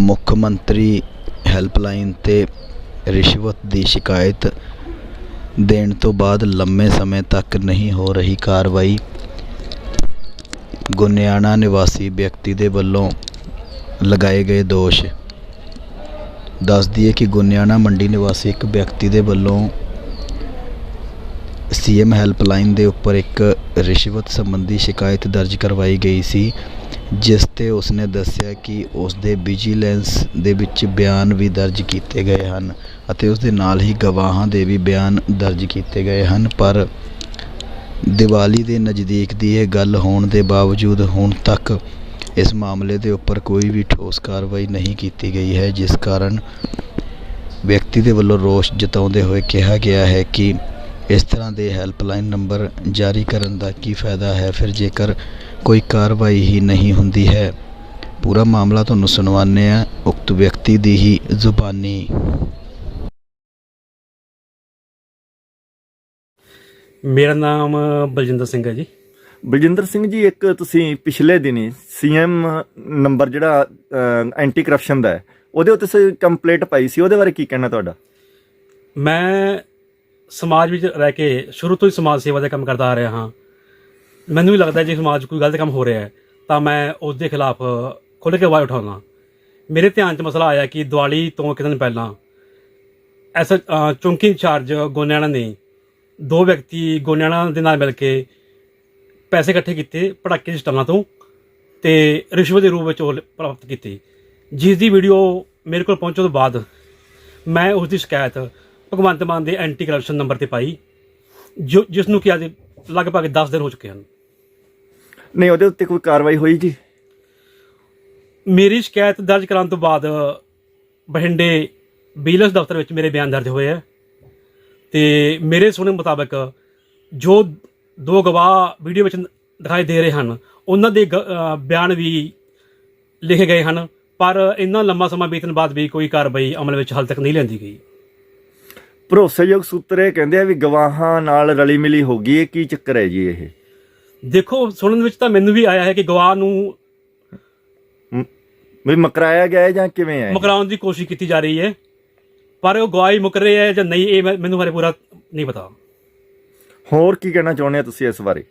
ਮੁੱਖ ਮੰਤਰੀ ਹੈਲਪਲਾਈਨ ਤੇ ਰਿਸ਼ਵਤ ਦੀ ਸ਼ਿਕਾਇਤ ਦੇਣ ਤੋਂ ਬਾਅਦ ਲੰਮੇ ਸਮੇਂ ਤੱਕ ਨਹੀਂ ਹੋ ਰਹੀ ਕਾਰਵਾਈ। ਗੁਨਿਆਣਾ ਨਿਵਾਸੀ ਵਿਅਕਤੀ ਦੇ ਵੱਲੋਂ ਲਗਾਏ ਗਏ ਦੋਸ਼। ਦੱਸ ਦਈਏ ਕਿ ਗੁਨਿਆਣਾ ਮੰਡੀ ਨਿਵਾਸੀ ਇੱਕ ਵਿਅਕਤੀ ਦੇ ਵੱਲੋਂ ਸੀਐਮ ਹੈਲਪਲਾਈਨ ਦੇ ਉੱਪਰ ਇੱਕ ਰਿਸ਼ਵਤ ਸੰਬੰਧੀ ਸ਼ਿਕਾਇਤ ਦਰਜ ਕਰਵਾਈ ਗਈ ਸੀ, ਜਿਸ ਤੇ ਉਸਨੇ ਦੱਸਿਆ ਕਿ ਉਸਦੇ ਵਿਜੀਲੈਂਸ ਦੇ ਵਿੱਚ ਬਿਆਨ ਵੀ ਦਰਜ ਕੀਤੇ ਗਏ ਹਨ ਅਤੇ ਉਸਦੇ ਨਾਲ ਹੀ ਗਵਾਹਾਂ ਦੇ ਵੀ ਬਿਆਨ ਦਰਜ ਕੀਤੇ ਗਏ ਹਨ। ਪਰ ਦੀਵਾਲੀ ਦੇ ਨਜ਼ਦੀਕ ਦੀ ਇਹ ਗੱਲ ਹੋਣ ਦੇ ਬਾਵਜੂਦ ਹੁਣ ਤੱਕ ਇਸ ਮਾਮਲੇ ਦੇ ਉੱਪਰ ਕੋਈ ਵੀ ਠੋਸ ਕਾਰਵਾਈ ਨਹੀਂ ਕੀਤੀ ਗਈ ਹੈ, ਜਿਸ ਕਾਰਨ ਵਿਅਕਤੀ ਦੇ ਵੱਲੋਂ ਰੋਸ ਜਤਾਉਂਦੇ ਹੋਏ ਕਿਹਾ ਗਿਆ ਹੈ ਕਿ ਇਸ ਤਰ੍ਹਾਂ ਦੇ ਹੈਲਪਲਾਈਨ ਨੰਬਰ ਜਾਰੀ ਕਰਨ ਦਾ ਕੀ ਫਾਇਦਾ ਹੈ? ਫਿਰ ਜੇਕਰ ਕੋਈ ਕਾਰਵਾਈ ਹੀ ਨਹੀਂ ਹੁੰਦੀ ਹੈ ਪੂਰਾ ਮਾਮਲਾ ਤੁਹਾਨੂੰ ਸੁਣਵਾਉਂਦੇ ਹਾਂ। ਉਕਤ ਵਿਅਕਤੀ ਦੀ ਹੀ ਜ਼ੁਬਾਨੀ। ਮੇਰਾ ਨਾਮ ਬਲਜਿੰਦਰ ਸਿੰਘ ਹੈ ਜੀ। ਬਲਜਿੰਦਰ ਸਿੰਘ ਜੀ ਇੱਕ ਤੁਸੀਂ ਪਿਛਲੇ ਦਿਨੀ ਸੀਐਮ ਨੰਬਰ ਜਿਹੜਾ ਐਂਟੀ ਕਰਪਸ਼ਨ ਦਾ ਹੈ ਉਹਦੇ ਉੱਤੇ ਕੰਪਲੇਂਟ ਪਾਈ ਸੀ। ਉਹਦੇ ਬਾਰੇ ਕੀ ਕਹਿਣਾ ਤੁਹਾਡਾ? ਮੈਂ ਸਮਾਜ ਵਿੱਚ ਰਹਿ ਕੇ ਸ਼ੁਰੂ ਤੋਂ ਹੀ ਸਮਾਜ ਸੇਵਾ ਦਾ ਕੰਮ ਕਰਦਾ ਆ ਰਿਹਾ ਹਾਂ। ਮੈਨੂੰ ਵੀ ਲੱਗਦਾ ਜੇ ਸਮਾਜ 'ਚ ਕੋਈ ਗਲਤ ਕੰਮ ਹੋ ਰਿਹਾ ਹੈ, ਤਾਂ ਮੈਂ ਉਸ ਦੇ ਖਿਲਾਫ ਖੁੱਲ੍ਹ ਕੇ ਆਵਾਜ਼ ਉਠਾਉਣਾ ਮੇਰੇ ਧਿਆਨ 'ਚ ਮਸਲਾ ਆਇਆ ਕਿ ਦੀਵਾਲੀ ਤੋਂ ਇੱਕ ਦਿਨ ਪਹਿਲਾਂ ਐਸ ਚੌਂਕੀ ਇੰਚਾਰਜ ਗੋਨਿਆਣਾ ਨੇ ਦੋ ਵਿਅਕਤੀ ਗੋਨਿਆਣਾ ਦੇ ਨਾਲ ਮਿਲ ਕੇ ਪੈਸੇ ਇਕੱਠੇ ਕੀਤੇ ਪੜਾਕੇ ਦੀ ਸਟਾਲਾਂ ਤੋਂ ਤੇ ਰਿਸ਼ਵਤ ਦੇ ਰੂਪ ਵਿੱਚ ਉਹ ਪ੍ਰਾਪਤ ਕੀਤੀ। ਜਿਸ ਦੀ ਵੀਡੀਓ ਮੇਰੇ ਕੋਲ ਪਹੁੰਚਣ ਤੋਂ ਬਾਅਦ ਮੈਂ ਉਸ ਦੀ ਸ਼ਿਕਾਇਤ ਭਗਵੰਤ ਮਾਨ ਦੇ ਐਂਟੀ ਕਰਪਸ਼ਨ ਨੰਬਰ ਤੇ ਪਾਈ ਜੋ ਜਿਸ ਨੂੰ ਕਿ ਅੱਜ ਲਗਭਗ 10 ਦਿਨ ਹੋ ਚੁੱਕੇ ਹਨ। ਨਹੀਂ ਉਹਦੇ ਉੱਤੇ ਕੋਈ ਕਾਰਵਾਈ ਹੋਈ ਜੀ? ਮੇਰੀ ਸ਼ਿਕਾਇਤ ਦਰਜ ਕਰਾਉਣ ਤੋਂ ਬਾਅਦ ਬਠਿੰਡੇ ਬਿਜਲਸ ਦਫ਼ਤਰ ਵਿੱਚ ਮੇਰੇ ਬਿਆਨ ਦਰਜ ਹੋਏ ਹੈ ਤੇ ਮੇਰੇ ਸੁਣਨ ਮੁਤਾਬਕ ਜੋ ਦੋ ਗਵਾਹ ਵੀਡੀਓ ਵਿੱਚ ਦਿਖਾਈ ਦੇ ਰਹੇ ਹਨ ਉਹਨਾਂ ਦੇ ਬਿਆਨ ਵੀ ਲਿਖੇ ਗਏ ਹਨ ਪਰ ਇੰਨਾ ਲੰਮਾ ਸਮਾਂ ਬੀਤਣ ਬਾਅਦ ਵੀ ਕੋਈ ਕਾਰਵਾਈ ਅਮਲ ਵਿੱਚ ਹਾਲ ਤੱਕ ਨਹੀਂ ਲੈਂਦੀ ਗਈ। ਭਰੋਸੇਯੋਗ ਸੂਤਰ ਇਹ ਕਹਿੰਦੇ ਆ ਵੀ ਗਵਾਹਾਂ ਨਾਲ ਰਲੀ ਮਿਲੀ ਹੋ ਗਈ ਇਹ ਕੀ ਚੱਕਰ ਹੈ ਜੀ ਇਹ? ਦੇਖੋ ਸੁਣਨ ਵਿੱਚ ਤਾਂ ਮੈਨੂੰ ਵੀ ਆਇਆ ਹੈ ਕਿ ਗਵਾਹ ਨੂੰ ਵੀ ਮਕਰਾਇਆ ਗਿਆ ਹੈ ਜਾਂ ਕਿਵੇਂ ਹੈ? ਮੁਕਰਾਉਣ ਦੀ ਕੋਸ਼ਿਸ਼ ਕੀਤੀ ਜਾ ਰਹੀ ਹੈ। ਪਰ ਉਹ ਗਵਾਹੀ ਮੁਕਰ ਰਹੇ ਹੈ ਜਾਂ ਨਹੀਂ ਇਹ ਮੈਨੂੰ ਹਾਲੇ ਪੂਰਾ ਨਹੀਂ ਪਤਾ। ਹੋਰ ਕੀ ਕਹਿਣਾ ਚਾਹੁੰਦੇ ਆ ਤੁਸੀਂ ਇਸ ਬਾਰੇ?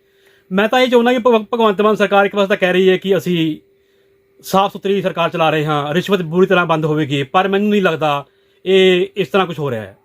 ਮੈਂ ਤਾਂ ਇਹ ਚਾਹੁੰਦਾ ਕਿ ਭਗ- ਭਗਵੰਤ ਮਾਨ ਸਰਕਾਰ ਇੱਕ ਪਾਸੇ ਤਾਂ ਕਹਿ ਰਹੀ ਹੈ ਕਿ ਅਸੀਂ ਸਾਫ਼ ਸੁਥਰੀ ਸਰਕਾਰ ਚਲਾ ਰਹੇ ਹਾਂ ਰਿਸ਼ਵਤ ਬੁਰੀ ਤਰ੍ਹਾਂ ਬੰਦ ਹੋਵੇਗੀ ਪਰ ਮੈਨੂੰ ਨਹੀਂ ਲੱਗਦਾ ਇਹ ਇਸ ਤਰ੍ਹਾਂ ਕੁਝ ਹੋ ਰਿਹਾ ਹੈ।